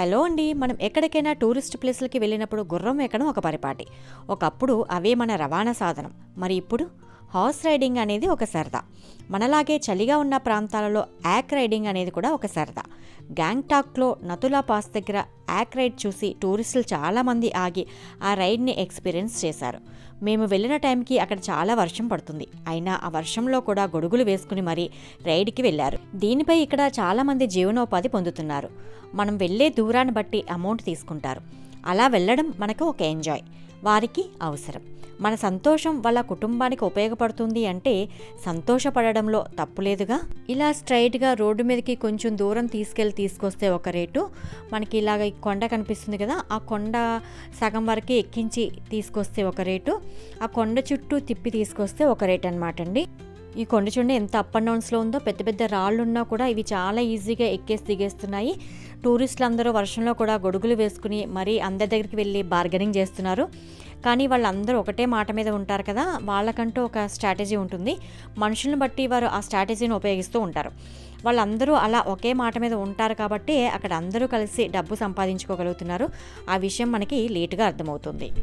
Hello అండి మనం ఎక్కడికైనా టూరిస్ట్ ప్లేస్లకి వెళ్ళినప్పుడు గుర్రం ఎక్కడం ఒక పరిపాటి. ఒకప్పుడు అవే మన రవాణా సాధనం. మరి ఇప్పుడు? హార్స్ రైడింగ్ అనేది ఒక సరదా. మనలాగే చలిగా ఉన్న ప్రాంతాలలో యాక్ రైడింగ్ అనేది కూడా ఒక సరదా. గ్యాంగ్టాక్లో నతులా పాస్ దగ్గర యాక్ రైడ్ చూసి టూరిస్టులు చాలామంది ఆగి ఆ రైడ్ని ఎక్స్పీరియన్స్ చేశారు. మేము వెళ్ళిన టైంకి అక్కడ చాలా వర్షం పడుతుంది. అయినా ఆ వర్షంలో కూడా గొడుగులు వేసుకుని మరీ రైడ్కి వెళ్ళారు. దీనిపై ఇక్కడ చాలామంది జీవనోపాధి పొందుతున్నారు. మనం వెళ్ళే దూరాన్ని బట్టి అమౌంట్ తీసుకుంటారు. అలా వెళ్ళడం మనకు ఒక ఎంజాయ్. వారికి అవసరం. మన సంతోషం వాళ్ళ కుటుంబానికి ఉపయోగపడుతుంది అంటే సంతోషపడడంలో తప్పులేదుగా ఇలా స్ట్రైట్గా రోడ్డు మీదకి కొంచెం దూరం తీసుకెళ్ళి తీసుకొస్తే ఒక రేటు. మనకి ఇలాగ ఈ కొండ కనిపిస్తుంది కదా ఆ కొండ సగం వరకు ఎక్కించి తీసుకొస్తే ఒక రేటు. ఆ కొండ చుట్టూ తిప్పి తీసుకొస్తే ఒక రేట్ అనమాట అండి. ఈ కొండ చూడండి ఎంత అప్ అండ్ డౌన్స్లో ఉందో పెద్ద పెద్ద రాళ్ళు ఉన్నా కూడా ఇవి చాలా ఈజీగా ఎక్కేసి దిగేస్తున్నాయి. టూరిస్టులు అందరూ వర్షంలో కూడా గొడుగులు వేసుకుని మరీ అందరి దగ్గరికి వెళ్ళి బార్గెనింగ్ చేస్తున్నారు. కానీ వాళ్ళందరూ ఒకటే మాట మీద ఉంటారు కదా వాళ్ళకంటూ ఒక స్ట్రాటజీ ఉంటుంది. మనుషులను బట్టి వారు ఆ స్ట్రాటజీని ఉపయోగిస్తూ ఉంటారు. వాళ్ళందరూ అలా ఒకే మాట మీద ఉంటారు కాబట్టి అక్కడ అందరూ కలిసి డబ్బు సంపాదించుకోగలుగుతున్నారు. ఆ విషయం మనకి లేటుగా అర్థమవుతుంది.